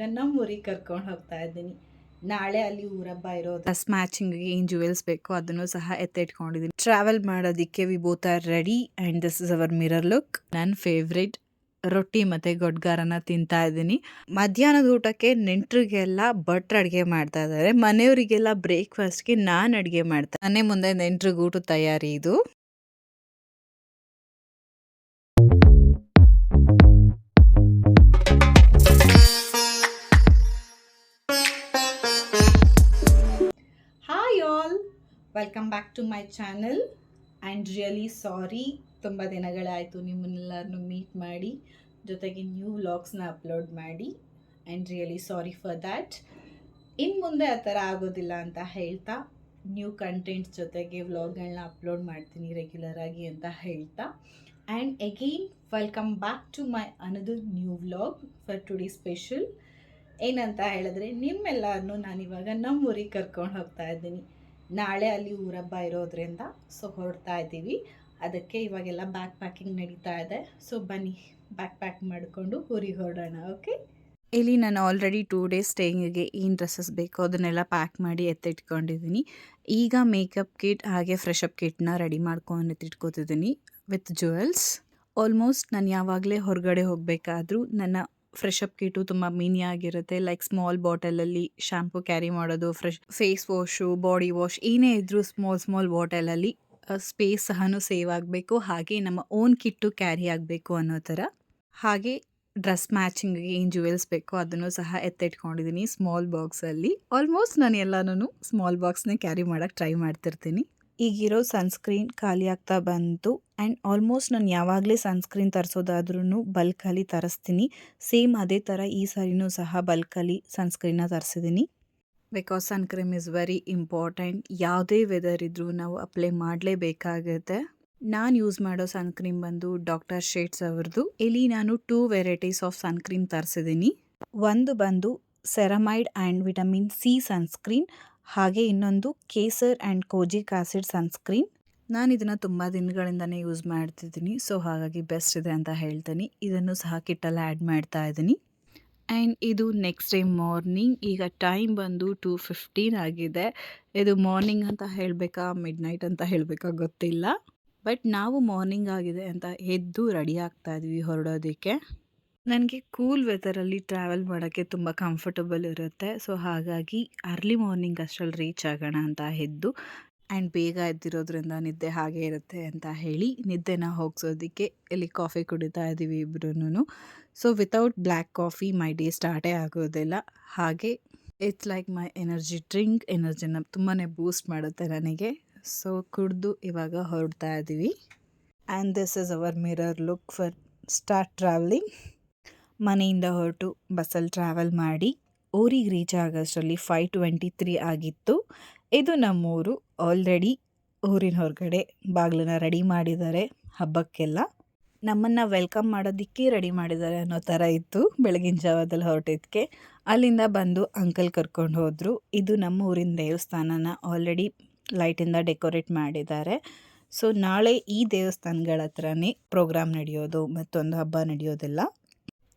ನಮ್ಮ ಊರಿಗೆ ಕರ್ಕೊಂಡು ಹೋಗ್ತಾ ಇದ್ದೀನಿ. ನಾಳೆ ಅಲ್ಲಿ ಊರಬ್ಬ ಇರೋದು. ಮ್ಯಾಚಿಂಗ್ಗೆ ಏನು ಜುವೆಲ್ಸ್ ಬೇಕು ಅದನ್ನು ಸಹ ಎತ್ತಿಟ್ಕೊಂಡಿದ್ದೀನಿ. ಟ್ರಾವೆಲ್ ಮಾಡೋದಕ್ಕೆ we both are ready and this is our mirror look ನನ್ನ ಫೇವ್ರೆಟ್ ರೊಟ್ಟಿ ಮತ್ತು ಗೊಡ್ಗಾರನ ತಿಂತಾ ಇದ್ದೀನಿ. ಮಧ್ಯಾಹ್ನದ ಊಟಕ್ಕೆ ನೆಂಟರಿಗೆಲ್ಲ ಭಟ್ರು ಅಡುಗೆ ಮಾಡ್ತಾ ಇದ್ದಾರೆ. ಮನೆಯವರಿಗೆಲ್ಲ ಬ್ರೇಕ್ಫಾಸ್ಟ್ಗೆ ನಾನು ಅಡುಗೆ ಮಾಡ್ತಾ ಮನೆ ಮುಂದೆ ನೆಂಟ್ರಿಗೆ ಊಟ ತಯಾರಿ ಇದು. Welcome back to my channel and really sorry ತುಂಬ ದಿನಗಳಾಯಿತು ನಿಮ್ಮನ್ನೆಲ್ಲರನ್ನು ಮೀಟ್ ಮಾಡಿ, ಜೊತೆಗೆ ನ್ಯೂ ವ್ಲಾಗ್ಸ್ನ ಅಪ್ಲೋಡ್ ಮಾಡಿ. And really sorry for that ಇನ್ನು ಮುಂದೆ ಆ ಥರ ಆಗೋದಿಲ್ಲ ಅಂತ ಹೇಳ್ತಾ ನ್ಯೂ ಕಂಟೆಂಟ್ಸ್ ಜೊತೆಗೆ ವ್ಲಾಗ್ಗಳನ್ನ ಅಪ್ಲೋಡ್ ಮಾಡ್ತೀನಿ ರೆಗ್ಯುಲರ್ ಆಗಿ ಅಂತ ಹೇಳ್ತಾ. And again welcome back to my ಅನದು new vlog for today special ಏನಂತ ಹೇಳಿದ್ರೆ ನಿಮ್ಮೆಲ್ಲರನ್ನೂ ನಾನಿವಾಗ ನಮ್ಮ ಊರಿಗೆ ಕರ್ಕೊಂಡು ಹೋಗ್ತಾ ಇದ್ದೀನಿ. ನಾಳೆ ಅಲ್ಲಿ ಊರಬ್ಬ ಇರೋದ್ರಿಂದ ಸೊ ಹೊರಡ್ತಾ ಇದ್ದೀವಿ. ಅದಕ್ಕೆ ಇವಾಗೆಲ್ಲ ಬ್ಯಾಕ್ ಪ್ಯಾಕಿಂಗ್ ನಡೀತಾ ಇದೆ. ಸೊ ಬನ್ನಿ ಬ್ಯಾಕ್ ಪ್ಯಾಕ್ ಮಾಡಿಕೊಂಡು ಊರಿಗೆ ಹೊರಡೋಣ ಓಕೆ ಇಲ್ಲಿ ನಾನು ಆಲ್ರೆಡಿ ಟೂ ಡೇಸ್ ಸ್ಟೇಯಿಂಗಿಗೆ ಏನು ಡ್ರೆಸ್ಸಸ್ ಬೇಕೋ ಅದನ್ನೆಲ್ಲ ಪ್ಯಾಕ್ ಮಾಡಿ ಎತ್ತಿಟ್ಕೊಂಡಿದ್ದೀನಿ. ಈಗ ಮೇಕಪ್ ಕಿಟ್ ಹಾಗೆ ಫ್ರೆಶ್ ಅಪ್ ಕಿಟ್ನ ರೆಡಿ ಮಾಡ್ಕೊಂಡು ಎತ್ತಿಟ್ಕೋತಿದ್ದೀನಿ ವಿತ್ ಜುವೆಲ್ಸ್ ಆಲ್ಮೋಸ್ಟ್ ನಾನು ಯಾವಾಗಲೇ ಹೊರಗಡೆ ಹೋಗಬೇಕಾದ್ರೂ ನನ್ನ ಫ್ರೆಶ್ ಅಪ್ ಕಿಟು ತುಂಬ ಮೀನಿ ಆಗಿರುತ್ತೆ. ಲೈಕ್ ಸ್ಮಾಲ್ ಬಾಟಲಲ್ಲಿ ಶಾಂಪೂ ಕ್ಯಾರಿ ಮಾಡೋದು, fresh face wash, body wash ಏನೇ ಇದ್ದರೂ ಸ್ಮಾಲ್ ಸ್ಮಾಲ್ ಬಾಟಲಲ್ಲಿ ಸ್ಪೇಸ್ ಸಹನೂ ಸೇವ್ ಆಗಬೇಕು. ಹಾಗೆ ನಮ್ಮ ಓನ್ ಕಿಟ್ಟು ಕ್ಯಾರಿ ಆಗಬೇಕು ಅನ್ನೋ ಥರ. ಹಾಗೆ ಡ್ರೆಸ್ ಮ್ಯಾಚಿಂಗ್ಗೆ ಏನು ಜುವೆಲ್ಸ್ ಬೇಕು ಅದನ್ನು ಸಹ ಎತ್ತಿಟ್ಕೊಂಡಿದ್ದೀನಿ ಸ್ಮಾಲ್ ಬಾಕ್ಸಲ್ಲಿ. ಆಲ್ಮೋಸ್ಟ್ ನಾನು ಎಲ್ಲನೂ ಸ್ಮಾಲ್ ಬಾಕ್ಸ್ನೇ ಕ್ಯಾರಿ ಮಾಡೋಕ್ಕೆ ಟ್ರೈ ಮಾಡ್ತಿರ್ತೀನಿ. ಈಗಿರೋ ಸನ್ಸ್ಕ್ರೀನ್ ಖಾಲಿ ಆಗ್ತಾ ಬಂತು. ಆ್ಯಂಡ್ ಆಲ್ಮೋಸ್ಟ್ ನಾನು ಯಾವಾಗಲೇ ಸನ್ಸ್ಕ್ರೀನ್ ತರಿಸೋದಾದ್ರೂ ಬಲ್ಕಲ್ಲಿ ತರಿಸ್ತೀನಿ. ಸೇಮ್ ಅದೇ ಥರ ಈ ಸಾರಿನೂ ಸಹ ಬಲ್ಕಲ್ಲಿ ಸನ್ಸ್ಕ್ರೀನ್ನ ತರಿಸಿದ್ದೀನಿ because suncream is very important. ಯಾವುದೇ ವೆದರ್ ಇದ್ದರೂ ನಾವು ಅಪ್ಲೈ ಮಾಡಲೇಬೇಕಾಗುತ್ತೆ. ನಾನು ಯೂಸ್ ಮಾಡೋ ಸನ್ಕ್ರೀಮ್ ಬಂದು ಡಾಕ್ಟರ್ ಶೇಡ್ಸ್ ಅವ್ರದ್ದು. ಇಲ್ಲಿ ನಾನು ಟೂ ವೆರೈಟೀಸ್ ಆಫ್ ಸನ್ಕ್ರೀಮ್ ತರಿಸಿದ್ದೀನಿ ಒಂದು ಬಂದು ceramide and vitamin C sunscreen. ಹಾಗೆ ಇನ್ನೊಂದು kesar and kojic acid sunscreen. ನಾನು ಇದನ್ನು ತುಂಬ ದಿನಗಳಿಂದನೇ ಯೂಸ್ ಮಾಡ್ತಿದ್ದೀನಿ, ಸೊ ಹಾಗಾಗಿ ಬೆಸ್ಟ್ ಇದೆ ಅಂತ ಹೇಳ್ತೀನಿ. ಇದನ್ನು ಸಹ ಕಿಟ್ಟಲ್ಲಿ ಆ್ಯಡ್ ಮಾಡ್ತಾ ಇದ್ದೀನಿ. ಆ್ಯಂಡ್ ಇದು ನೆಕ್ಸ್ಟ್ ಡೇ ಮಾರ್ನಿಂಗ್, ಈಗ ಟೈಮ್ ಬಂದು ಟೂ ಫಿಫ್ಟೀನ್ ಆಗಿದೆ. ಇದು ಮಾರ್ನಿಂಗ್ ಅಂತ ಹೇಳಬೇಕಾ, ಮಿಡ್ ನೈಟ್ ಅಂತ ಹೇಳಬೇಕಾ ಗೊತ್ತಿಲ್ಲ. ಬಟ್ ನಾವು ಮಾರ್ನಿಂಗ್ ಆಗಿದೆ ಅಂತ ಎದ್ದು ರೆಡಿ ಆಗ್ತಾ ಇದ್ವಿ ಹೊರಡೋದಕ್ಕೆ. ನನಗೆ ಕೂಲ್ ವೆದರಲ್ಲಿ ಟ್ರಾವೆಲ್ ಮಾಡೋಕ್ಕೆ ತುಂಬ ಕಂಫರ್ಟಬಲ್ ಇರುತ್ತೆ. ಸೊ, ಹಾಗಾಗಿ ಅರ್ಲಿ ಮಾರ್ನಿಂಗ್ ಅಷ್ಟರಲ್ಲಿ ರೀಚ್ ಆಗೋಣ ಅಂತ ಎದ್ದು, ಆ್ಯಂಡ್ ಬೇಗ ಎದ್ದಿರೋದ್ರಿಂದ ನಿದ್ದೆ ಹಾಗೆ ಇರುತ್ತೆ ಅಂತ ಹೇಳಿ ನಿದ್ದೆನ ಹೋಗ್ಸೋದಕ್ಕೆ ಇಲ್ಲಿ ಕಾಫಿ ಕುಡಿತಾ ಇದ್ದೀವಿ ಇಬ್ಬರೂ so without black coffee my day ಸ್ಟಾರ್ಟೇ ಆಗೋದಿಲ್ಲ. ಹಾಗೆ it's like my energy drink ಎನರ್ಜಿನ ತುಂಬಾ ಬೂಸ್ಟ್ ಮಾಡುತ್ತೆ ನನಗೆ. ಸೊ, ಕುಡಿದು ಇವಾಗ ಹೊರಡ್ತಾ ಇದ್ದೀವಿ. And this is our mirror look for start travelling ಮನೆಯಿಂದ ಹೊರಟು ಬಸ್ಸಲ್ಲಿ ಟ್ರಾವೆಲ್ ಮಾಡಿ ಊರಿಗೆ ರೀಚ್ ಆಗೋಷ್ಟರಲ್ಲಿ ಫೈವ್ ಟ್ವೆಂಟಿ ತ್ರೀ ಆಗಿತ್ತು. ಇದು ನಮ್ಮೂರು. ಆಲ್ರೆಡಿ ಊರಿನ ಹೊರಗಡೆ ಬಾಗಿಲನ್ನ ರೆಡಿ ಮಾಡಿದ್ದಾರೆ ಹಬ್ಬಕ್ಕೆಲ್ಲ. ನಮ್ಮನ್ನು ವೆಲ್ಕಮ್ ಮಾಡೋದಕ್ಕೆ ರೆಡಿ ಮಾಡಿದ್ದಾರೆ ಅನ್ನೋ ಥರ ಇತ್ತು ಬೆಳಗಿನ ಜಾವದಲ್ಲಿ ಹೊರಟಿದ್ದಕ್ಕೆ. ಅಲ್ಲಿಂದ ಬಂದು ಅಂಕಲ್ ಕರ್ಕೊಂಡು ಹೋದರು. ಇದು ನಮ್ಮ ಊರಿನ ದೇವಸ್ಥಾನನ ಆಲ್ರೆಡಿ ಲೈಟಿಂದ ಡೆಕೋರೇಟ್ ಮಾಡಿದ್ದಾರೆ. ಸೊ ನಾಳೆ ಈ ದೇವಸ್ಥಾನಗಳ ಹತ್ರನೇ ಪ್ರೋಗ್ರಾಮ್ ನಡೆಯೋದು ಮತ್ತೊಂದು ಹಬ್ಬ ನಡೆಯೋದೆಲ್ಲ.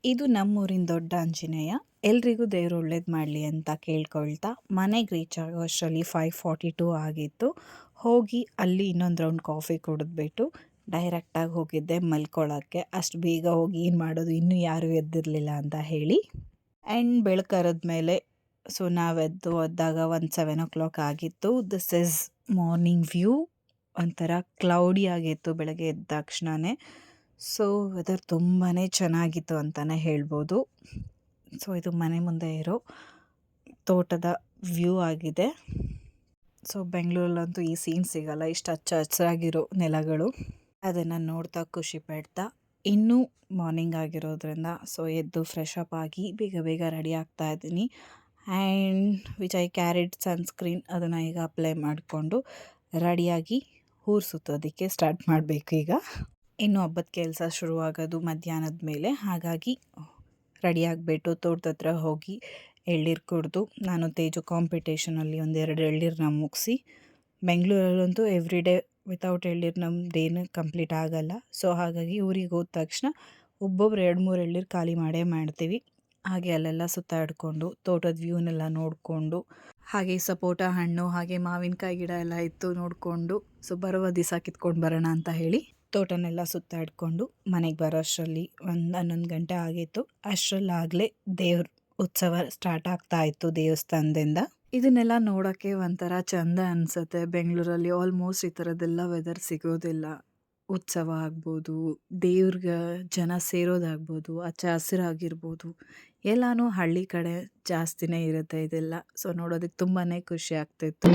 ಇದು ನಮ್ಮೂರಿನ ದೊಡ್ಡ ಆಂಜನೇಯ. ಎಲ್ರಿಗೂ ದೇವ್ರು ಒಳ್ಳೇದು ಮಾಡಲಿ ಅಂತ ಕೇಳ್ಕೊಳ್ತಾ ಮನೆಗೆ ರೀಚ್ ಆಗೋ ಅಷ್ಟರಲ್ಲಿ ಫೈವ್ ಫಾರ್ಟಿ ಟೂ ಆಗಿತ್ತು. ಹೋಗಿ ಅಲ್ಲಿ ಇನ್ನೊಂದು ರೌಂಡ್ ಕಾಫಿ ಕುಡಿದ್ಬಿಟ್ಟು ಡೈರೆಕ್ಟಾಗಿ ಹೋಗಿದ್ದೆ ಮಲ್ಕೊಳ್ಳೋಕ್ಕೆ ಅಷ್ಟು ಬೇಗ ಹೋಗಿ ಏನು ಮಾಡೋದು ಇನ್ನೂ ಯಾರೂ ಎದ್ದಿರಲಿಲ್ಲ ಅಂತ ಹೇಳಿ. ಆ್ಯಂಡ್ ಬೆಳಕರದ ಮೇಲೆ ಸೊ ನಾವೆದ್ದು ಹೋದಾಗ ಒಂದು ಸೆವೆನ್ ಓ ಕ್ಲಾಕ್ ಆಗಿತ್ತು. ದಿಸ್ ಇಸ್ ಮಾರ್ನಿಂಗ್ ವ್ಯೂ ಒಂಥರ ಕ್ಲೌಡಿ ಆಗಿತ್ತು ಬೆಳಗ್ಗೆ ಎದ್ದ ತಕ್ಷಣವೇ ಸೊ ವೆದರ್ ತುಂಬಾ ಚೆನ್ನಾಗಿತ್ತು ಅಂತಲೇ ಹೇಳ್ಬೋದು. ಸೊ ಇದು ಮನೆ ಮುಂದೆ ಇರೋ ತೋಟದ ವ್ಯೂ ಆಗಿದೆ. ಸೊ ಬೆಂಗಳೂರಲ್ಲಂತೂ ಈ ಸೀನ್ ಸಿಗಲ್ಲ. ಇಷ್ಟು ಹಚ್ಚ ಹಸಿರಾಗಿರೋ ನೆಲಗಳು. ಅದನ್ನು ನೋಡ್ತಾ ಖುಷಿ ಪಡ್ತಾ ಇನ್ನೂ ಮಾರ್ನಿಂಗ್ ಆಗಿರೋದ್ರಿಂದ ಸೊ ಎದ್ದು ಫ್ರೆಶ್ ಅಪ್ ಆಗಿ ಬೇಗ ಬೇಗ ರೆಡಿ ಆಗ್ತಾ ಇದ್ದೀನಿ. And which I carried sunscreen ಅದನ್ನು ಈಗ ಅಪ್ಲೈ ಮಾಡಿಕೊಂಡು ರೆಡಿಯಾಗಿ ಊರು ಸುತ್ತೋದಕ್ಕೆ ಸ್ಟಾರ್ಟ್ ಮಾಡಬೇಕು ಈಗ. ಇನ್ನು ಹಬ್ಬದ ಕೆಲಸ ಶುರುವಾಗೋದು ಮಧ್ಯಾಹ್ನದ ಮೇಲೆ. ಹಾಗಾಗಿ ರೆಡಿ ಆಗಿಬಿಟ್ಟು ತೋಟದ ಹತ್ರ ಹೋಗಿ ಎಳ್ನೀರು ಕುಡಿದು ನಾನು ತೇಜು ಕಾಂಪಿಟೇಷನಲ್ಲಿ ಒಂದೆರಡು ಎಳ್ನೀರನ್ನ ಮುಗಿಸಿ, ಬೆಂಗಳೂರಲ್ಲಂತೂ ಎವ್ರಿ ಡೇ ವಿತೌಟ್ ಎಳ್ನೀರು ನಮ್ಮದೇನು ಕಂಪ್ಲೀಟ್ ಆಗೋಲ್ಲ. ಸೊ ಹಾಗಾಗಿ ಊರಿಗೆ ಹೋದ ತಕ್ಷಣ ಒಬ್ಬೊಬ್ರು ಎರಡು ಮೂರು ಎಳ್ನೀರು ಖಾಲಿ ಮಾಡೇ ಮಾಡ್ತೀವಿ. ಹಾಗೆ ಅಲ್ಲೆಲ್ಲ ಸುತ್ತಾಡಿಕೊಂಡು, ತೋಟದ ವ್ಯೂನೆಲ್ಲ ನೋಡಿಕೊಂಡು, ಹಾಗೆ ಸಪೋಟ ಹಣ್ಣು, ಹಾಗೆ ಮಾವಿನಕಾಯಿ ಗಿಡ ಎಲ್ಲ ಇತ್ತು ನೋಡಿಕೊಂಡು ಸೊ ಬರುವ ದಿವಸ ಕಿತ್ಕೊಂಡು ಬರೋಣ ಅಂತ ಹೇಳಿ ತೋಟನೆಲ್ಲ ಸುತ್ತಾಡಿಕೊಂಡು ಮನೆಗೆ ಬರೋ ಅಷ್ಟರಲ್ಲಿ ಒಂದು ಹನ್ನೊಂದು ಗಂಟೆ ಆಗಿತ್ತು. ಅಷ್ಟರಲ್ಲಾಗಲೇ ದೇವ್ರ ಉತ್ಸವ ಸ್ಟಾರ್ಟ್ ಆಗ್ತಾ ಇತ್ತು ದೇವಸ್ಥಾನದಿಂದ. ಇದನ್ನೆಲ್ಲ ನೋಡೋಕ್ಕೆ ಒಂಥರ ಚಂದ ಅನಿಸುತ್ತೆ. ಬೆಂಗಳೂರಲ್ಲಿ ಆಲ್ಮೋಸ್ಟ್ ಈ ಥರದ್ದೆಲ್ಲ ವೆದರ್ ಸಿಗೋದಿಲ್ಲ. ಉತ್ಸವ ಆಗ್ಬೋದು, ದೇವ್ರಿಗೆ ಜನ ಸೇರೋದಾಗ್ಬೋದು ಹಚ್ಚ ಹಸಿರಾಗಿರ್ಬೋದು. ಎಲ್ಲನೂ ಹಳ್ಳಿ ಕಡೆ ಜಾಸ್ತಿನೇ ಇರುತ್ತೆ ಇದೆಲ್ಲ. ಸೊ ನೋಡೋದಕ್ಕೆ ತುಂಬಾ ಖುಷಿ ಆಗ್ತಿತ್ತು.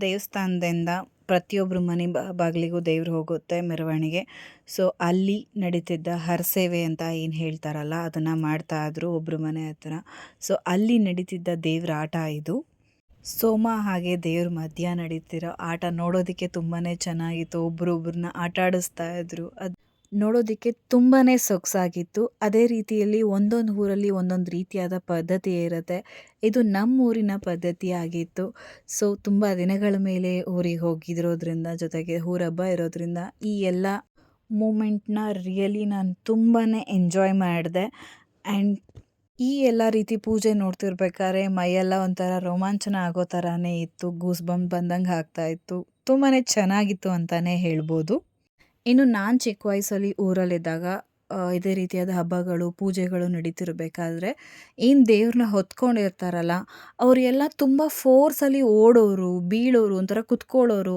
ದೇವಸ್ಥಾನದಿಂದ ಪ್ರತಿಯೊಬ್ಬರು ಮನೆ ಬಾಗಿಲಿಗೂ ದೇವ್ರು ಹೋಗುತ್ತೆ ಮೆರವಣಿಗೆ. ಸೊ, ಅಲ್ಲಿ ನಡೀತಿದ್ದ ಹರಸೇವೆ ಅಂತ ಏನು ಹೇಳ್ತಾರಲ್ಲ, ಅದನ್ನು ಮಾಡ್ತಾ ಇದ್ರು ಒಬ್ಬರು ಮನೆ ಹತ್ರ. ಸೊ, ಅಲ್ಲಿ ನಡೀತಿದ್ದ ದೇವ್ರ ಆಟ ಇದು. ಸೋಮ ಹಾಗೆ ದೇವ್ರ ಮಧ್ಯ ನಡೀತಿರೋ ಆಟ ನೋಡೋದಕ್ಕೆ ತುಂಬಾ ಚೆನ್ನಾಗಿತ್ತು. ಒಬ್ರೊಬ್ರನ್ನ ಆಟ ಆಡಿಸ್ತಾ ಇದ್ರು. ಅದು ನೋಡೋದಕ್ಕೆ ತುಂಬಾ ಸೊಗಸಾಗಿತ್ತು. ಅದೇ ರೀತಿಯಲ್ಲಿ ಒಂದೊಂದು ಊರಲ್ಲಿ ಒಂದೊಂದು ರೀತಿಯಾದ ಪದ್ಧತಿ ಇರುತ್ತೆ. ಇದು ನಮ್ಮ ಊರಿನ ಪದ್ಧತಿ ಆಗಿತ್ತು. ಸೊ ತುಂಬ ದಿನಗಳ ಮೇಲೆ ಊರಿಗೆ ಹೋಗಿರೋದ್ರಿಂದ, ಜೊತೆಗೆ ಊರಹಬ್ಬ ಇರೋದ್ರಿಂದ ಈ ಎಲ್ಲ ಮೂಮೆಂಟ್ನ ರಿಯಲಿ ನಾನು ತುಂಬಾ ಎಂಜಾಯ್ ಮಾಡಿದೆ. ಆ್ಯಂಡ್ ಈ ಎಲ್ಲ ರೀತಿ ಪೂಜೆ ನೋಡ್ತಿರ್ಬೇಕಾದ್ರೆ ಮೈಯೆಲ್ಲ ಒಂಥರ ರೋಮಾಂಚನ ಆಗೋ ಥರನೇ ಇತ್ತು. ಗೂಸ್ ಬಂದಂಗೆ ಆಗ್ತಾ ಇತ್ತು. ತುಂಬಾ ಚೆನ್ನಾಗಿತ್ತು ಅಂತಲೇ ಹೇಳ್ಬೋದು. ಇನ್ನು ನಾನು ಚಿಕ್ಕ ವಯಸ್ಸಲ್ಲಿ ಊರಲ್ಲಿದ್ದಾಗ ಇದೇ ರೀತಿಯಾದ ಹಬ್ಬಗಳು, ಪೂಜೆಗಳು ನಡೀತಿರಬೇಕಾದ್ರೆ ಏನು ದೇವ್ರನ್ನ ಹೊತ್ಕೊಂಡಿರ್ತಾರಲ್ಲ, ಅವರೆಲ್ಲ ತುಂಬ ಫೋರ್ಸಲ್ಲಿ ಓಡೋರು, ಬೀಳೋರು, ಒಂಥರ ಕುತ್ಕೊಳ್ಳೋರು.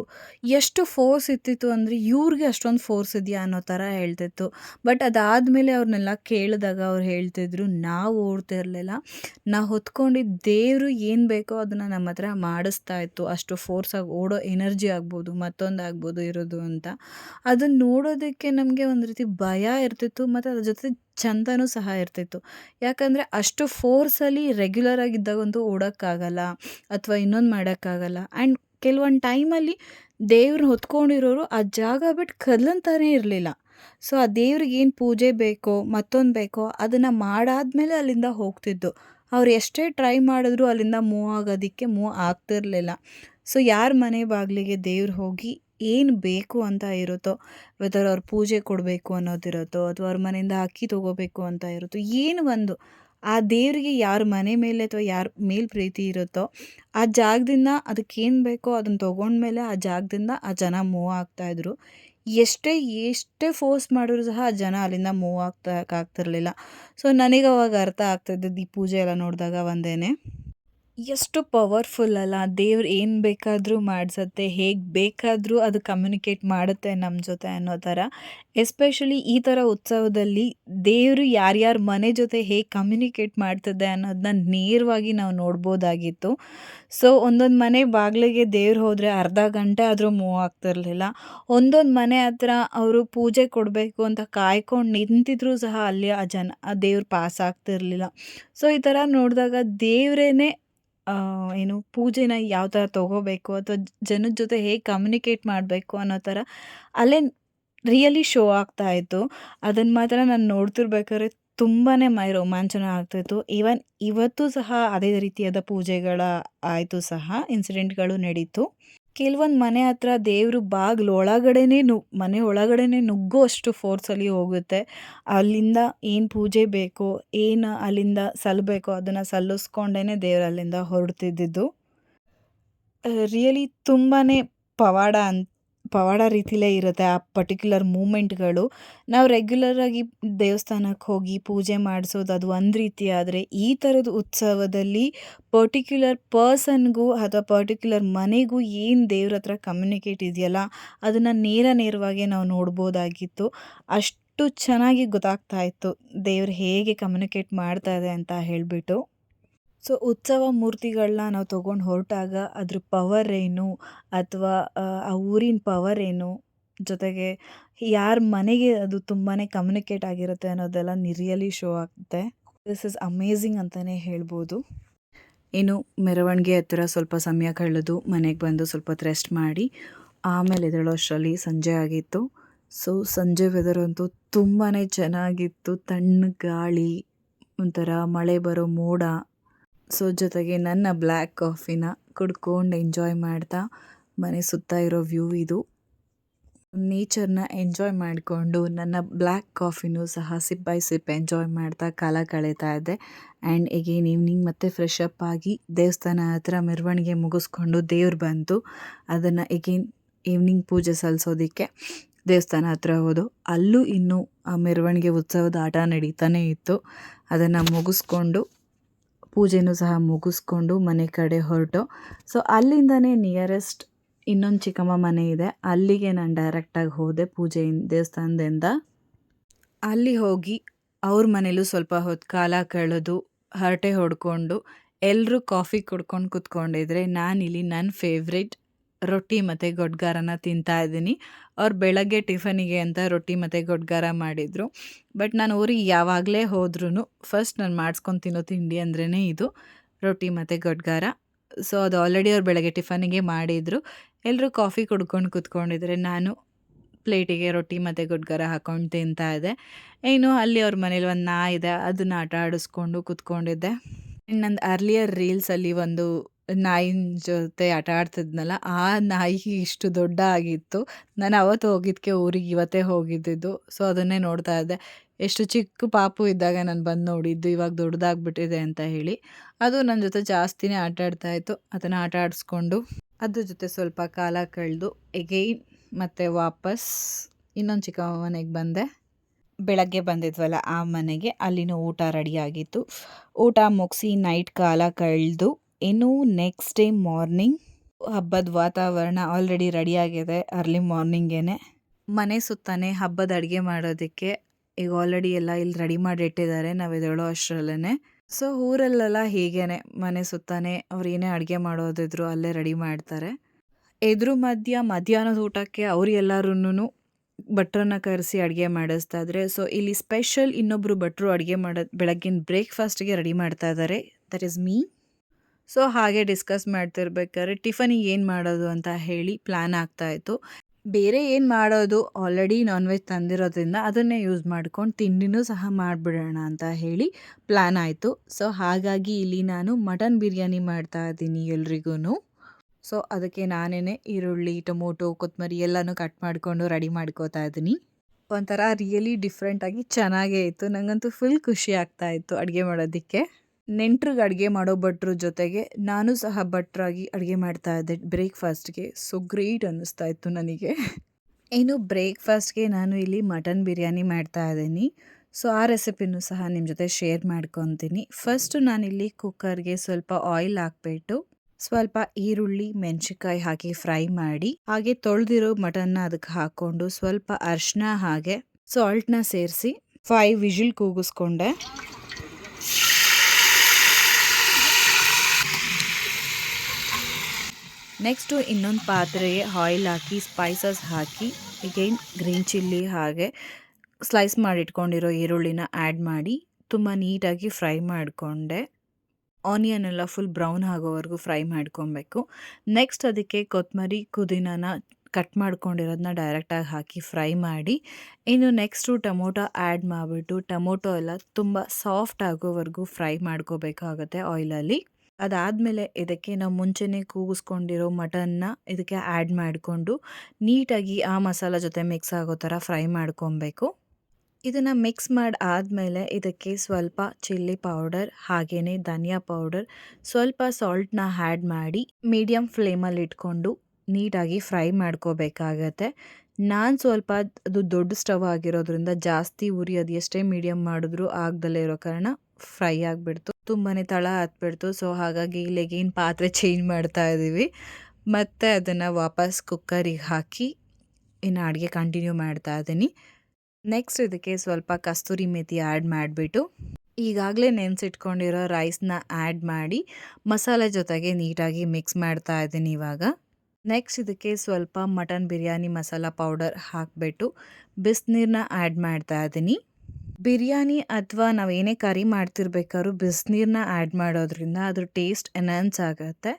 ಎಷ್ಟು ಫೋರ್ಸ್ ಇತ್ತಿತ್ತು ಅಂದರೆ ಇವ್ರಿಗೆ ಅಷ್ಟೊಂದು ಫೋರ್ಸ್ ಇದೆಯಾ ಅನ್ನೋ ಥರ ಹೇಳ್ತಿತ್ತು. ಬಟ್ ಅದಾದಮೇಲೆ ಅವ್ರನ್ನೆಲ್ಲ ಕೇಳಿದಾಗ ಅವ್ರು ಹೇಳ್ತಿದ್ರು, ನಾವು ಓಡ್ತಿರ್ಲಿಲ್ಲ ನಾವು ಹೊತ್ಕೊಂಡಿದ್ದ ದೇವರು ಏನು ಬೇಕೋ ಅದನ್ನು ನಮ್ಮ ಹತ್ರ ಮಾಡಿಸ್ತಾ ಇತ್ತು. ಅಷ್ಟು ಫೋರ್ಸಾಗಿ ಓಡೋ ಎನರ್ಜಿ ಆಗ್ಬೋದು, ಮತ್ತೊಂದು ಆಗ್ಬೋದು ಇರೋದು ಅಂತ. ಅದನ್ನು ನೋಡೋದಕ್ಕೆ ನಮಗೆ ಒಂದು ರೀತಿ ಭಯ ಇರ್ತಿತ್ತು. ಮತ್ತು ಅದ್ರ ಜೊತೆ ಚಂದನೂ ಸಹ ಇರ್ತಿತ್ತು. ಯಾಕಂದರೆ ಅಷ್ಟು ಫೋರ್ಸಲ್ಲಿ ರೆಗ್ಯುಲರ್ ಆಗಿದ್ದಾಗಂತೂ ಓಡೋಕ್ಕಾಗಲ್ಲ ಅಥವಾ ಇನ್ನೊಂದು ಮಾಡೋಕ್ಕಾಗಲ್ಲ. ಆ್ಯಂಡ್ ಕೆಲವೊಂದು ಟೈಮಲ್ಲಿ ದೇವ್ರನ್ನ ಹೊತ್ಕೊಂಡಿರೋರು ಆ ಜಾಗ ಬಿಟ್ಟು ಕದಲಂತಾನೇ ಇರಲಿಲ್ಲ. ಸೊ ಆ ದೇವ್ರಿಗೆ ಏನು ಪೂಜೆ ಬೇಕೋ, ಮತ್ತೊಂದು ಬೇಕೋ ಅದನ್ನು ಮಾಡಾದ್ಮೇಲೆ ಅಲ್ಲಿಂದ ಹೋಗ್ತಿದ್ದು. ಅವ್ರು ಎಷ್ಟೇ ಟ್ರೈ ಮಾಡಿದ್ರು ಅಲ್ಲಿಂದ ಮೂವ್ ಆಗೋದಕ್ಕೆ ಮೂವ್ ಆಗ್ತಿರಲಿಲ್ಲ. ಸೊ ಯಾರ ಮನೆ ಬಾಗಿಲಿಗೆ ದೇವ್ರು ಹೋಗಿ ಏನು ಬೇಕು ಅಂತ ಇರುತ್ತೋ ವೆದರ್ ಅವ್ರ ಪೂಜೆ ಕೊಡಬೇಕು ಅನ್ನೋದಿರುತ್ತೋ ಅಥವಾ ಅವ್ರ ಮನೆಯಿಂದ ಅಕ್ಕಿ ತೊಗೋಬೇಕು ಅಂತ ಇರುತ್ತೋ, ಏನು ಒಂದು, ಆ ದೇವರಿಗೆ ಯಾರ ಮನೆ ಮೇಲೆ ಅಥವಾ ಯಾರ ಮೇಲೆ ಪ್ರೀತಿ ಇರುತ್ತೋ, ಆ ಜಾಗದಿಂದ ಅದಕ್ಕೇನು ಬೇಕೋ ಅದನ್ನು ತೊಗೊಂಡ್ಮೇಲೆ ಆ ಜಾಗದಿಂದ ಆ ಜನ ಮೂವ್ ಆಗ್ತಾಯಿದ್ರು ಎಷ್ಟೇ ಎಷ್ಟೇ ಫೋರ್ಸ್ ಮಾಡಿದ್ರು ಸಹ ಆ ಜನ ಅಲ್ಲಿಂದ ಮೂವ್ ಆಗ್ತಾ, ಆಗ್ತಿರಲಿಲ್ಲ. ಸೊ ನನಗೆ ಅವಾಗ ಅರ್ಥ ಆಗ್ತಾಯಿದ್ದದ್ದು ಈ ಪೂಜೆ ಎಲ್ಲ ನೋಡಿದಾಗ ಒಂದೇನೆ. ಎಷ್ಟು ಪವರ್ಫುಲ್ ಅಲ್ಲ. ದೇವ್ರು ಏನು ಬೇಕಾದರೂ ಮಾಡಿಸತ್ತೆ, ಹೇಗೆ ಬೇಕಾದರೂ ಅದು ಕಮ್ಯುನಿಕೇಟ್ ಮಾಡುತ್ತೆ ನಮ್ಮ ಜೊತೆ ಅನ್ನೋ ಥರ. ಎಸ್ಪೆಷಲಿ ಈ ಥರ ಉತ್ಸವದಲ್ಲಿ ದೇವರು ಯಾರ್ಯಾರ ಮನೆ ಜೊತೆ ಹೇಗೆ ಕಮ್ಯುನಿಕೇಟ್ ಮಾಡ್ತದೆ ಅನ್ನೋದನ್ನ ನೇರವಾಗಿ ನಾವು ನೋಡ್ಬೋದಾಗಿತ್ತು. ಸೊ ಒಂದೊಂದು ಮನೆ ಬಾಗಿಲಿಗೆ ದೇವ್ರು ಹೋದರೆ ಅರ್ಧ ಗಂಟೆ ಆದರೂ ಮೂವ್ ಆಗ್ತಿರಲಿಲ್ಲ. ಒಂದೊಂದು ಮನೆ ಹತ್ರ ಅವರು ಪೂಜೆ ಕೊಡಬೇಕು ಅಂತ ಕಾಯ್ಕೊಂಡು ನಿಂತಿದ್ರೂ ಸಹ ಅಲ್ಲಿ ಆ ಜನ ಆ ದೇವ್ರು ಪಾಸ್ ಆಗ್ತಿರಲಿಲ್ಲ. ಸೊ ಈ ಥರ ನೋಡಿದಾಗ ದೇವರೇನೆ ಏನು ಪೂಜೆನ ಯಾವ ಥರ ತೊಗೋಬೇಕು ಅಥವಾ ಜನದ ಜೊತೆ ಹೇಗೆ ಕಮ್ಯುನಿಕೇಟ್ ಮಾಡಬೇಕು ಅನ್ನೋ ಥರ ಅಲ್ಲೇ ರಿಯಲಿ ಶೋ ಆಗ್ತಾ ಇತ್ತು. ಅದನ್ನು ಮಾತ್ರ ನಾನು ನೋಡ್ತಿರ್ಬೇಕಾದ್ರೆ ತುಂಬಾ ಮೈ ರೋಮಾಂಚನ ಆಗ್ತಾಯಿತ್ತು ಈವನ್ ಇವತ್ತು ಸಹ ಅದೇ ರೀತಿಯಾದ ಪೂಜೆಗಳ ಆಯಿತು ಸಹ ಇನ್ಸಿಡೆಂಟ್ಗಳು ನಡೀತು. ಕೆಲವೊಂದು ಮನೆ ಹತ್ರ ದೇವರು ಬಾಗಿಲು ಒಳಗಡೆನೇ ನು, ಮನೆ ಒಳಗಡೆನೇ ನುಗ್ಗೋ ಅಷ್ಟು ಫೋರ್ಸಲ್ಲಿ ಹೋಗುತ್ತೆ. ಅಲ್ಲಿಂದ ಏನು ಪೂಜೆ ಬೇಕೋ, ಏನು ಅಲ್ಲಿಂದ ಸಲ್ಲಬೇಕೋ ಅದನ್ನು ಸಲ್ಲಿಸ್ಕೊಂಡೇ ದೇವರು ಅಲ್ಲಿಂದ ಹೊರಡ್ತಿದ್ದಿದ್ದು. ರಿಯಲಿ ತುಂಬಾ ಪವಾಡ ಅನ್ ಪವಾಡ ರೀತಿಲೇ ಇರುತ್ತೆ ಆ ಪರ್ಟಿಕ್ಯುಲರ್ ಮೂಮೆಂಟ್ಗಳು ನಾವು ರೆಗ್ಯುಲರಾಗಿ ದೇವಸ್ಥಾನಕ್ಕೆ ಹೋಗಿ ಪೂಜೆ ಮಾಡಿಸೋದು ಅದು ಒಂದು ರೀತಿ ಆದರೆ ಈ ಥರದ ಉತ್ಸವದಲ್ಲಿ ಪರ್ಟಿಕ್ಯುಲರ್ ಪರ್ಸನ್ಗೂ ಅಥವಾ ಪರ್ಟಿಕ್ಯುಲರ್ ಮನೆಗೂ ಏನು ದೇವ್ರ ಹತ್ರ ಕಮ್ಯುನಿಕೇಟ್ ಇದೆಯಲ್ಲ ಅದನ್ನು ನೇರ ನೇರವಾಗಿ ನಾವು ನೋಡ್ಬೋದಾಗಿತ್ತು. ಅಷ್ಟು ಚೆನ್ನಾಗಿ ಗೊತ್ತಾಗ್ತಾ ಇತ್ತು ದೇವ್ರು ಹೇಗೆ ಕಮ್ಯುನಿಕೇಟ್ ಮಾಡ್ತಾ ಇದೆ ಅಂತ ಹೇಳಿಬಿಟ್ಟು. ಸೊ ಉತ್ಸವ ಮೂರ್ತಿಗಳನ್ನ ನಾವು ತೊಗೊಂಡು ಹೊರಟಾಗ ಅದ್ರ ಪವರ್ ಏನು ಅಥವಾ, ಆ ಊರಿನ ಪವರ್ ಏನು ಜೊತೆಗೆ ಯಾರ ಮನೆಗೆ ಅದು ತುಂಬಾ ಕಮ್ಯುನಿಕೇಟ್ ಆಗಿರುತ್ತೆ ಅನ್ನೋದೆಲ್ಲ ರಿಯಲಿ ಶೋ ಆಗುತ್ತೆ. ದಿಸ್ ಇಸ್ ಅಮೇಝಿಂಗ್ ಅಂತಲೇ ಹೇಳ್ಬೋದು. ಇನ್ನು ಮೆರವಣಿಗೆ ಹತ್ತಿರ ಸ್ವಲ್ಪ ಸಮಯ ಕಳೆದು ಮನೆಗೆ ಬಂದು ಸ್ವಲ್ಪ ಹೊತ್ತು ರೆಸ್ಟ್ ಮಾಡಿ ಆಮೇಲೆ ಎದ್ದೇಳೋ ಅಷ್ಟರಲ್ಲಿ ಸಂಜೆ ಆಗಿತ್ತು. ಸೊ ಸಂಜೆ ವೆದರ್ ಅಂತೂ ತುಂಬಾ ಚೆನ್ನಾಗಿತ್ತು. ತಣ್ಣ ಗಾಳಿ, ಒಂಥರ ಮಳೆ ಬರೋ ಮೋಡ. ಸೊ ಜೊತೆಗೆ ನನ್ನ ಬ್ಲ್ಯಾಕ್ ಕಾಫಿನ ಕುಡ್ಕೊಂಡು ಎಂಜಾಯ್ ಮಾಡ್ತಾ ಮನೆ ಸುತ್ತ ಇರೋ ವ್ಯೂ ಇದು. ನೇಚರ್ನ ಎಂಜಾಯ್ ಮಾಡಿಕೊಂಡು ನನ್ನ ಬ್ಲ್ಯಾಕ್ ಕಾಫಿನೂ ಸಹ ಸಿಪ್ ಬೈ ಸಿಪ್ ಎಂಜಾಯ್ ಮಾಡ್ತಾ ಕಾಲ ಕಳೀತಾ ಇದ್ದೆ ಆ್ಯಂಡ್ ಎಗೇನ್ ಈವ್ನಿಂಗ್ ಮತ್ತೆ ಫ್ರೆಶ್ ಅಪ್ ಆಗಿ ದೇವಸ್ಥಾನ ಹತ್ರ ಮೆರವಣಿಗೆ ಮುಗಿಸ್ಕೊಂಡು ದೇವ್ರು ಬಂತು. ಅದನ್ನು ಎಗೇನ್ ಈವ್ನಿಂಗ್ ಪೂಜೆ ಸಲ್ಲಿಸೋದಕ್ಕೆ ದೇವಸ್ಥಾನ ಹತ್ರ ಹೋದು. ಅಲ್ಲೂ ಇನ್ನೂ ಆ ಮೆರವಣಿಗೆ ಉತ್ಸವದ ಆಟ ನಡೀತಾನೆ ಇತ್ತು. ಅದನ್ನು ಮುಗಿಸ್ಕೊಂಡು ಪೂಜೆನೂ ಸಹ ಮುಗಿಸ್ಕೊಂಡು ಮನೆ ಕಡೆ ಹೊರಟು. ಸೊ ಅಲ್ಲಿಂದನೇ ನಿಯರೆಸ್ಟ್ ಇನ್ನೊಂದು ಚಿಕ್ಕಮ್ಮ ಮನೆ ಇದೆ. ಅಲ್ಲಿಗೆ ನಾನು ಡೈರೆಕ್ಟಾಗಿ ಹೋದೆ ಪೂಜೆ ದೇವಸ್ಥಾನದಿಂದ. ಅಲ್ಲಿ ಹೋಗಿ ಅವ್ರ ಮನೇಲೂ ಸ್ವಲ್ಪ ಹೊತ್ತು ಕಾಲ ಕಳೆದು ಹರಟೆ ಹೊಡ್ಕೊಂಡು ಎಲ್ಲರೂ ಕಾಫಿ ಕುಡ್ಕೊಂಡು ಕೂತ್ಕೊಂಡಿದ್ರೆ ನಾನಿಲ್ಲಿ ನನ್ನ ಫೇವ್ರೆಟ್ ರೊಟ್ಟಿ ಮತ್ತು ಗೊಡ್ಗಾರನ ತಿಂತಾ ಇದ್ದೀನಿ. ಅವ್ರು ಬೆಳಗ್ಗೆ ಟಿಫನಿಗೆ ಅಂತ ರೊಟ್ಟಿ ಮತ್ತು ಗೊಡ್ಗಾರ ಮಾಡಿದರು. ಬಟ್ ನಾನು ಊರಿಗೆ ಯಾವಾಗಲೇ ಹೋದ್ರೂ ಫಸ್ಟ್ ನಾನು ಮಾಡಿಸ್ಕೊಂಡು ತಿನ್ನೋ ತಿಂಡಿ ಅಂದ್ರೇ ಇದು ರೊಟ್ಟಿ ಮತ್ತು ಗೊಡ್ಗಾರ. ಸೊ ಅದು ಆಲ್ರೆಡಿ ಅವ್ರು ಬೆಳಗ್ಗೆ ಟಿಫನಿಗೆ ಮಾಡಿದರು. ಎಲ್ಲರೂ ಕಾಫಿ ಕುಡ್ಕೊಂಡು ಕೂತ್ಕೊಂಡಿದ್ರೆ ನಾನು ಪ್ಲೇಟಿಗೆ ರೊಟ್ಟಿ ಮತ್ತು ಗೊಡ್ಗಾರ ಹಾಕ್ಕೊಂಡು ತಿಂತಾ ಇದ್ದೆ. ಏನು ಅಲ್ಲಿ ಅವ್ರ ಮನೇಲಿ ಒಂದು ನಾಯಿದೆ ಇದೆ, ಅದನ್ನ ಆಟ ಆಡಿಸ್ಕೊಂಡು ಕೂತ್ಕೊಂಡಿದ್ದೆ. ನಂದು ಅರ್ಲಿಯರ್ ರೀಲ್ಸಲ್ಲಿ ಒಂದು ನಾಯಿನ ಜೊತೆ ಆಟ ಆಡ್ತಿದ್ನಲ್ಲ, ಆ ನಾಯಿ ಇಷ್ಟು ದೊಡ್ಡ ಆಗಿತ್ತು. ನಾನು ಅವತ್ತು ಹೋಗಿದ್ದಕ್ಕೆ ಊರಿಗೆ ಇವತ್ತೇ ಹೋಗಿದ್ದಿದ್ದು. ಸೊ, ಅದನ್ನೇ ನೋಡ್ತಾ ಇದ್ದೆ. ಎಷ್ಟು ಚಿಕ್ಕ ಪಾಪು ಇದ್ದಾಗ ನಾನು ಬಂದು ನೋಡಿದ್ದು, ಇವಾಗ ದೊಡ್ಡದಾಗ್ಬಿಟ್ಟಿದೆ ಅಂತ ಹೇಳಿ. ಅದು ನನ್ನ ಜೊತೆ ಜಾಸ್ತಿನೇ ಆಟ ಆಡ್ತಾ ಇತ್ತು. ಅದನ್ನು ಆಟ ಆಡಿಸ್ಕೊಂಡು, ಅದ್ರ ಜೊತೆ ಸ್ವಲ್ಪ ಕಾಲ ಕಳೆದು ಎಗೈನ್ ಮತ್ತೆ ವಾಪಸ್ ಇನ್ನೊಂದು ಚಿಕ್ಕ ಮನೆಗೆ ಬಂದೆ. ಬೆಳಗ್ಗೆ ಬಂದಿದ್ವಲ್ಲ ಆ ಮನೆಗೆ, ಅಲ್ಲಿನೂ ಊಟ ರೆಡಿಯಾಗಿತ್ತು ಊಟ ಮುಗಿಸಿ ನೈಟ್ ಕಾಲ ಕಳೆದು ಇನ್ನು ನೆಕ್ಸ್ಟ್ ಡೇ ಮಾರ್ನಿಂಗ್ ಹಬ್ಬದ ವಾತಾವರಣ ಆಲ್ರೆಡಿ ರೆಡಿಯಾಗಿದೆ ಅರ್ಲಿ ಮಾರ್ನಿಂಗೇನೆ ಮನೆ ಸುತ್ತಾನೆ ಹಬ್ಬದ ಅಡುಗೆ ಮಾಡೋದಕ್ಕೆ ಈಗ ಆಲ್ರೆಡಿ ಎಲ್ಲ ಇಲ್ಲಿ ರೆಡಿ ಮಾಡಿ ಇಟ್ಟಿದ್ದಾರೆ, ನಾವು ಎದ್ದೇಳೋ ಅಷ್ಟರಲ್ಲೇ ಸೊ ಊರಲ್ಲೆಲ್ಲ ಹೀಗೇನೆ, ಮನೆ ಸುತ್ತಾನೆ ಅವ್ರು ಏನೇ ಅಡುಗೆ ಮಾಡೋದಿದ್ರು ಅಲ್ಲೇ ರೆಡಿ ಮಾಡ್ತಾರೆ. ಎದುರು ಮಧ್ಯ, ಮಧ್ಯಾಹ್ನದ ಊಟಕ್ಕೆ ಅವ್ರು ಎಲ್ಲರೂ ಭಟ್ರನ್ನ ಕರೆಸಿ ಅಡುಗೆ ಮಾಡಿಸ್ತಾ ಇದ್ದಾರೆ ಸೊ ಇಲ್ಲಿ ಸ್ಪೆಷಲ್ ಇನ್ನೊಬ್ಬರು ಭಟ್ರು ಅಡುಗೆ ಮಾಡೋದು ಬೆಳಗ್ಗಿನ ಬ್ರೇಕ್ಫಾಸ್ಟ್ಗೆ ರೆಡಿ ಮಾಡ್ತಾ ಇದ್ದಾರೆ ದಟ್ ಈಸ್ ಮೀ ಸೊ ಹಾಗೆ ಡಿಸ್ಕಸ್ ಮಾಡ್ತಿರ್ಬೇಕಾದ್ರೆ ಟಿಫನಿಗೆ ಏನು ಮಾಡೋದು ಅಂತ ಹೇಳಿ ಪ್ಲ್ಯಾನ್ ಆಗ್ತಾಯಿತ್ತು ಬೇರೆ ಏನು ಮಾಡೋದು? ಆಲ್ರೆಡಿ ನಾನ್ ವೆಜ್ ತಂದಿರೋದ್ರಿಂದ ಅದನ್ನೇ ಯೂಸ್ ಮಾಡ್ಕೊಂಡು ತಿಂಡಿನೂ ಸಹ ಮಾಡಿಬಿಡೋಣ ಅಂತ ಹೇಳಿ ಪ್ಲ್ಯಾನ್ ಆಯಿತು. ಸೊ ಹಾಗಾಗಿ ಇಲ್ಲಿ ನಾನು ಮಟನ್ ಬಿರಿಯಾನಿ ಮಾಡ್ತಾ ಇದ್ದೀನಿ ಎಲ್ರಿಗೂ ಸೊ ಅದಕ್ಕೆ ನಾನೇ ಈರುಳ್ಳಿ, ಟೊಮೊಟೊ ಕೊತ್ತಂಬರಿ ಎಲ್ಲನೂ ಕಟ್ ಮಾಡಿಕೊಂಡು ರೆಡಿ ಮಾಡ್ಕೋತಾ ಇದ್ದೀನಿ. ಒಂಥರ ರಿಯಲಿ ಡಿಫ್ರೆಂಟಾಗಿ ಚೆನ್ನಾಗೇ ಇತ್ತು. ನನಗಂತೂ ಫುಲ್ ಖುಷಿ ಆಗ್ತಾಯಿತ್ತು ಅಡುಗೆ ಮಾಡೋದಕ್ಕೆ. ನೆಂಟ್ರಿಗೆ ಅಡುಗೆ ಮಾಡೋ ಭಟ್ರ ಜೊತೆಗೆ ನಾನು ಸಹ ಭಟ್ರಾಗಿ ಅಡುಗೆ ಮಾಡ್ತಾ ಇದ್ದೆ ಬ್ರೇಕ್ಫಾಸ್ಟ್ಗೆ. ಸೊ ಗ್ರೇಟ್ ಅನ್ನಿಸ್ತಾ ಇತ್ತು ನನಗೆ. ಇನ್ನು ಬ್ರೇಕ್ಫಾಸ್ಟ್ಗೆ ನಾನು ಇಲ್ಲಿ ಮಟನ್ ಬಿರಿಯಾನಿ ಮಾಡ್ತಾ ಇದ್ದೀನಿ. ಸೊ ಆ ರೆಸಿಪಿನೂ ಸಹ ನಿಮ್ಮ ಜೊತೆ ಶೇರ್ ಮಾಡ್ಕೊತೀನಿ. ಫಸ್ಟು ನಾನಿಲ್ಲಿ ಕುಕ್ಕರ್ಗೆ ಸ್ವಲ್ಪ ಆಯಿಲ್ ಹಾಕ್ಬಿಟ್ಟು ಸ್ವಲ್ಪ ಈರುಳ್ಳಿ, ಮೆಣಸಿನ್ಕಾಯಿ ಹಾಕಿ ಫ್ರೈ ಮಾಡಿ, ಹಾಗೆ ತೊಳೆದಿರೋ ಮಟನ್ನ ಅದಕ್ಕೆ ಹಾಕ್ಕೊಂಡು ಸ್ವಲ್ಪ ಅರ್ಶಿನ ಹಾಗೆ ಸಾಲ್ಟ್ನ ಸೇರಿಸಿ ಫೈವ್ ವಿಜಿಲ್ ಕೂಗಿಸ್ಕೊಂಡೆ. ನೆಕ್ಸ್ಟು ಇನ್ನೊಂದು ಪಾತ್ರೆಗೆ ಆಯಿಲ್ ಹಾಕಿ ಸ್ಪೈಸಸ್ ಹಾಕಿ ಅಗೈನ್ ಗ್ರೀನ್ ಚಿಲ್ಲಿ ಹಾಗೆ ಸ್ಲೈಸ್ ಮಾಡಿಟ್ಕೊಂಡಿರೋ ಈರುಳ್ಳಿನ ಆ್ಯಡ್ ಮಾಡಿ, ತುಂಬ ನೀಟಾಗಿ ಫ್ರೈ ಮಾಡಿಕೊಂಡೆ. ಆನಿಯನ್ ಎಲ್ಲ ಫುಲ್ ಬ್ರೌನ್ ಆಗೋವರೆಗೂ ಫ್ರೈ ಮಾಡ್ಕೊಬೇಕು. ನೆಕ್ಸ್ಟ್ ಅದಕ್ಕೆ ಕೊತ್ತಂಬರಿ ಪುದೀನನ ಕಟ್ ಮಾಡ್ಕೊಂಡಿರೋದನ್ನ ಡೈರೆಕ್ಟಾಗಿ ಹಾಕಿ ಫ್ರೈ ಮಾಡಿ. ಇನ್ನು ನೆಕ್ಸ್ಟು ಟೊಮೊಟೊ ಆ್ಯಡ್ ಮಾಡಿಬಿಟ್ಟು ಟೊಮೊಟೊ ಎಲ್ಲ ತುಂಬ ಸಾಫ್ಟ್ ಆಗೋವರೆಗೂ ಫ್ರೈ ಮಾಡ್ಕೋಬೇಕಾಗತ್ತೆ ಆಯಿಲಲ್ಲಿ ಅದಾದಮೇಲೆ ಇದಕ್ಕೆ ನಾವು ಮುಂಚೆನೇ ಕೂಗಿಸ್ಕೊಂಡಿರೋ ಮಟನ್ನ ಇದಕ್ಕೆ ಆ್ಯಡ್ ಮಾಡಿಕೊಂಡು ನೀಟಾಗಿ ಆ ಮಸಾಲ ಜೊತೆ ಮಿಕ್ಸ್ ಆಗೋ ಥರ ಫ್ರೈ ಮಾಡ್ಕೊಬೇಕು. ಇದನ್ನು ಮಿಕ್ಸ್ ಮಾಡಿ ಆದಮೇಲೆ ಇದಕ್ಕೆ ಸ್ವಲ್ಪ ಚಿಲ್ಲಿ ಪೌಡರ್ ಹಾಗೇ ಧನಿಯಾ ಪೌಡರ್ ಸ್ವಲ್ಪ ಸಾಲ್ಟ್ನ ಆ್ಯಡ್ ಮಾಡಿ ಮೀಡಿಯಮ್ ಫ್ಲೇಮಲ್ಲಿ ಇಟ್ಕೊಂಡು ನೀಟಾಗಿ ಫ್ರೈ ಮಾಡ್ಕೋಬೇಕಾಗತ್ತೆ. ನಾನು ಸ್ವಲ್ಪ ಅದು ದೊಡ್ಡ ಸ್ಟವ್ ಆಗಿರೋದ್ರಿಂದ ಜಾಸ್ತಿ ಉರಿ ಅದು ಎಷ್ಟೇ ಮೀಡಿಯಮ್ ಮಾಡಿದ್ರೂ ಆಗ್ದಲೇ ಇರೋ ಕಾರಣ ಫ್ರೈ ಆಗಿಬಿಡ್ತು. ತುಂಬಾ ತಳ ಹತ್ಬಿಡ್ತು. ಸೊ ಹಾಗಾಗಿ ಇಲ್ಲಿಗೇನು ಪಾತ್ರೆ ಚೇಂಜ್ ಮಾಡ್ತಾ ಇದ್ದೀವಿ ಮತ್ತು ಅದನ್ನು ವಾಪಸ್ ಕುಕ್ಕರಿಗೆ ಹಾಕಿ ಇನ್ನು ಅಡುಗೆ ಕಂಟಿನ್ಯೂ ಮಾಡ್ತಾ ಇದ್ದೀನಿ ನೆಕ್ಸ್ಟ್ ಇದಕ್ಕೆ ಸ್ವಲ್ಪ ಕಸ್ತೂರಿ ಮೇಥಿ ಆ್ಯಡ್ ಮಾಡಿಬಿಟ್ಟು ಈಗಾಗಲೇ ನೆನೆಸಿಟ್ಕೊಂಡಿರೋ ರೈಸ್ನ ಆ್ಯಡ್ ಮಾಡಿ ಮಸಾಲೆ ಜೊತೆಗೆ ನೀಟಾಗಿ ಮಿಕ್ಸ್ ಮಾಡ್ತಾ ಇದ್ದೀನಿ ಇವಾಗ. ನೆಕ್ಸ್ಟ್ ಇದಕ್ಕೆ ಸ್ವಲ್ಪ ಮಟನ್ ಬಿರಿಯಾನಿ ಮಸಾಲ ಪೌಡರ್ ಹಾಕಿಬಿಟ್ಟು ಬಿಸಿನೀರನ್ನ ಆ್ಯಡ್ ಮಾಡ್ತಾ ಇದ್ದೀನಿ ಬಿರಿಯಾನಿ ಅಥವಾ ನಾವು ಏನೇ ಕರಿ ಮಾಡ್ತಿರ್ಬೇಕಾದ್ರೂ ಬಿಸಿನೀರನ್ನ ಆ್ಯಡ್ ಮಾಡೋದ್ರಿಂದ ಅದ್ರ ಟೇಸ್ಟ್ ಎನ್ಹಾನ್ಸ್ ಆಗುತ್ತೆ.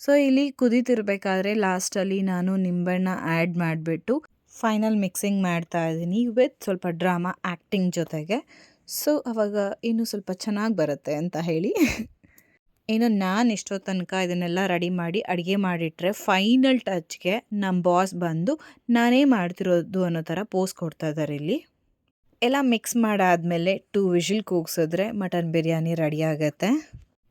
ಸೊ, ಇಲ್ಲಿ ಕುದೀತಿರ್ಬೇಕಾದ್ರೆ ಲಾಸ್ಟಲ್ಲಿ ನಾನು ನಿಂಬೆಹಣ್ಣ ಆ್ಯಡ್ ಮಾಡಿಬಿಟ್ಟು ಫೈನಲ್ ಮಿಕ್ಸಿಂಗ್ ಮಾಡ್ತಾ ಇದ್ದೀನಿ ವಿತ್ ಸ್ವಲ್ಪ ಡ್ರಾಮಾ ಆ್ಯಕ್ಟಿಂಗ್ ಜೊತೆಗೆ. ಸೊ, ಅವಾಗ ಇನ್ನೂ ಸ್ವಲ್ಪ ಚೆನ್ನಾಗಿ ಬರುತ್ತೆ ಅಂತ ಹೇಳಿ. ಇನ್ನು ನಾನು ಇಷ್ಟೋ ತನಕ ಇದನ್ನೆಲ್ಲ ರೆಡಿ ಮಾಡಿ ಅಡುಗೆ ಮಾಡಿಟ್ರೆ ಫೈನಲ್ ಟಚ್ಗೆ ನಮ್ಮ ಬಾಸ್ ಬಂದು ನಾನೇ ಮಾಡ್ತಿರೋದು ಅನ್ನೋ ಥರ ಪೋಸ್ ಕೊಡ್ತಾ ಇದ್ದಾರೆ ಇಲ್ಲಿ. ಎಲ್ಲ ಮಿಕ್ಸ್ ಮಾಡಾದಮೇಲೆ ಟೂ ವಿಷಿಲ್ ಕೂಗ್ಸಿದ್ರೆ ಮಟನ್ ಬಿರಿಯಾನಿ ರೆಡಿ ಆಗುತ್ತೆ.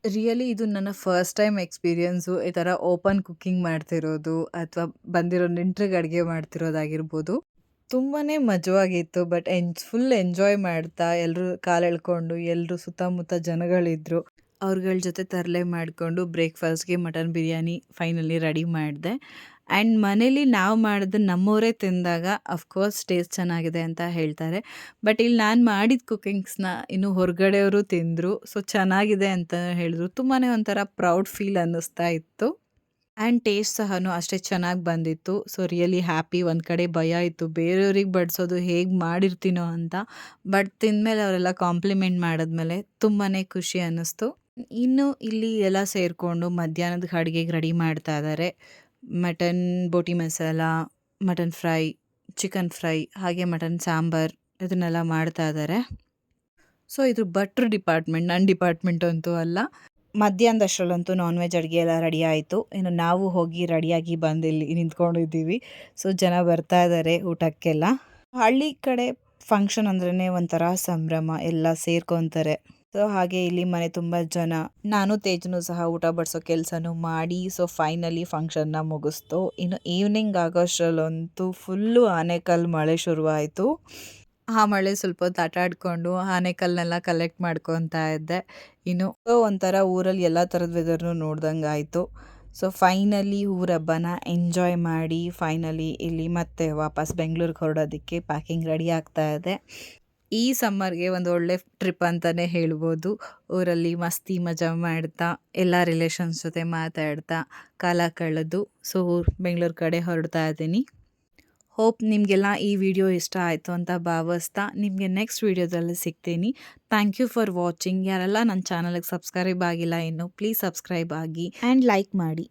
ರಿಯಲಿ ಇದು ನನ್ನ ಫಸ್ಟ್ ಟೈಮ್ ಎಕ್ಸ್ಪೀರಿಯನ್ಸು ಈ ಥರ ಓಪನ್ ಕುಕ್ಕಿಂಗ್ ಮಾಡ್ತಿರೋದು ಅಥವಾ ಬಂದಿರೋ ನೆಂಟ್ರಿಗೆ ಅಡುಗೆ ಮಾಡ್ತಿರೋದಾಗಿರ್ಬೋದು. ತುಂಬಾ ಮಜವಾಗಿತ್ತು ಬಟ್ ಎನ್ ಫುಲ್ ಎಂಜಾಯ್ ಮಾಡ್ತಾ ಎಲ್ಲರೂ ಕಾಲು ಎಳ್ಕೊಂಡು ಎಲ್ಲರೂ ಸುತ್ತಮುತ್ತ ಜನಗಳಿದ್ರು. ಅವ್ರಗಳ ಜೊತೆ ತರಲೆ ಮಾಡಿಕೊಂಡು ಬ್ರೇಕ್ಫಾಸ್ಟ್ಗೆ ಮಟನ್ ಬಿರಿಯಾನಿ ಫೈನಲಿ ರೆಡಿ ಮಾಡಿದೆ. ಆ್ಯಂಡ್ ಮನೇಲಿ ನಾವು ಮಾಡಿದ ನಮ್ಮವರೇ ತಿಂದಾಗ ಅಫ್ಕೋರ್ಸ್ ಟೇಸ್ಟ್ ಚೆನ್ನಾಗಿದೆ ಅಂತ ಹೇಳ್ತಾರೆ. ಬಟ್ ಇಲ್ಲಿ ನಾನು ಮಾಡಿದ ಕುಕ್ಕಿಂಗ್ಸ್ನ ಇನ್ನು ಹೊರಗಡೆಯವರು ತಿಂದರು ಸೊ ಚೆನ್ನಾಗಿದೆ ಅಂತ ಹೇಳಿದ್ರು. ತುಂಬಾ ಒಂಥರ ಪ್ರೌಡ್ ಫೀಲ್ ಅನ್ನಿಸ್ತಾ ಇತ್ತು. ಆ್ಯಂಡ್ ಟೇಸ್ಟ್ ಸಹ ಅಷ್ಟೇ ಚೆನ್ನಾಗಿ ಬಂದಿತ್ತು. ಸೊ ರಿಯಲಿ ಹ್ಯಾಪಿ ಒಂದು ಕಡೆ ಭಯ ಇತ್ತು. ಬೇರೆಯವ್ರಿಗೆ ಬಡಿಸೋದು ಹೇಗೆ ಮಾಡಿರ್ತೀನೋ ಅಂತ. ಬಟ್ ತಿಂದಮೇಲೆ ಅವರೆಲ್ಲ ಕಾಂಪ್ಲಿಮೆಂಟ್ ಮಾಡಿದ್ಮೇಲೆ ತುಂಬಾ ಖುಷಿ ಅನ್ನಿಸ್ತು. ಇನ್ನು ಇಲ್ಲಿ ಎಲ್ಲ ಸೇರಿಕೊಂಡು ಮಧ್ಯಾಹ್ನದ ಅಡುಗೆಗೆ ರೆಡಿ ಮಾಡ್ತಾ ಇದ್ದಾರೆ mutton boti masala, mutton fry, chicken fry, ಹಾಗೆ ಮಟನ್ ಸಾಂಬಾರ್ ಇದನ್ನೆಲ್ಲ ಮಾಡ್ತಾ ಇದ್ದಾರೆ ಸೊ ಇದು ಭಟ್ರು ಡಿಪಾರ್ಟ್ಮೆಂಟ್ ನನ್ನ ಡಿಪಾರ್ಟ್ಮೆಂಟ್ ಅಂತೂ ಅಲ್ಲ. ಮಧ್ಯಾಹ್ನದಷ್ಟರಲ್ಲಂತೂ ನಾನ್ ವೆಜ್ ಅಡುಗೆ ಎಲ್ಲ ರೆಡಿ ಆಯಿತು. ಇನ್ನು ನಾವು ಹೋಗಿ ರೆಡಿಯಾಗಿ ಬಂದು ಇಲ್ಲಿ ನಿಂತ್ಕೊಂಡಿದ್ದೀವಿ. ಸೊ ಜನ ಬರ್ತಾ ಇದ್ದಾರೆ ಊಟಕ್ಕೆಲ್ಲ. ಹಳ್ಳಿ ಕಡೆ ಫಂಕ್ಷನ್ ಅಂದ್ರೇ ಒಂಥರ ಸಂಭ್ರಮ, ಎಲ್ಲ ಸೇರ್ಕೊತಾರೆ. ಸೊ ಹಾಗೆ ಇಲ್ಲಿ ಮನೆ ತುಂಬ ಜನ. ನಾನು ತೇಜನು ಸಹ ಊಟ ಬಡಿಸೋ ಕೆಲಸನೂ ಮಾಡಿ ಸೊ ಫೈನಲಿ ಫಂಕ್ಷನ್ನ ಮುಗಿಸ್ತು. ಇನ್ನು ಈವ್ನಿಂಗ್ ಆಗೋಷ್ಟರಲ್ಲಂತೂ ಫುಲ್ಲು ಆನೆಕಲ್ಲು ಮಳೆ ಶುರುವಾಯಿತು. ಆ ಮಳೆ ಸ್ವಲ್ಪ ಹೊತ್ತು ಆಟ ಆಡ್ಕೊಂಡು ಆನೆಕಲ್ಲನ್ನೆಲ್ಲ ಕಲೆಕ್ಟ್ ಮಾಡ್ಕೊತಾ ಇದ್ದೆ. ಇನ್ನು ಒಂಥರ ಊರಲ್ಲಿ ಎಲ್ಲ ಥರದ ವೆದರ್ನು ನೋಡ್ದಂಗೆ ಆಯಿತು. ಸೊ ಫೈನಲಿ ಊರ ಹಬ್ಬನ ಎಂಜಾಯ್ ಮಾಡಿ ಫೈನಲಿ ಇಲ್ಲಿ ಮತ್ತೆ ವಾಪಸ್ ಬೆಂಗಳೂರಿಗೆ ಹೊರಡೋದಕ್ಕೆ ಪ್ಯಾಕಿಂಗ್ ರೆಡಿ ಆಗ್ತಾ ಇದೆ. ಈ ಸಮ್ಮರ್ಗೆ ಒಂದು ಒಳ್ಳೆ ಟ್ರಿಪ್ ಅಂತಲೇ ಹೇಳ್ಬೋದು. ಊರಲ್ಲಿ ಮಸ್ತಿ ಮಜಾ ಮಾಡ್ತಾ, ಎಲ್ಲ ರಿಲೇಷನ್ಸ್ ಜೊತೆ ಮಾತಾಡ್ತಾ, ಕಾಲ ಕಳೆದು. ಸೊ, ಬೆಂಗಳೂರು ಕಡೆ ಹೊರಡ್ತಾ ಇದ್ದೀನಿ. ಹೋಪ್ ನಿಮಗೆಲ್ಲ ಈ ವಿಡಿಯೋ ಇಷ್ಟ ಆಯಿತು ಅಂತ ಭಾವಿಸ್ತಾ, ನಿಮಗೆ ನೆಕ್ಸ್ಟ್ ವಿಡಿಯೋದಲ್ಲಿ ಸಿಗ್ತೀನಿ. Thank you for watching. ಯಾರೆಲ್ಲ ನನ್ನ ಚಾನಲ್ಗೆ ಸಬ್ಸ್ಕ್ರೈಬ್ ಆಗಿಲ್ಲ ಇನ್ನು, ಪ್ಲೀಸ್ ಸಬ್ಸ್ಕ್ರೈಬ್ ಆಗಿ. ಆ್ಯಂಡ್ ಲೈಕ್ ಮಾಡಿ.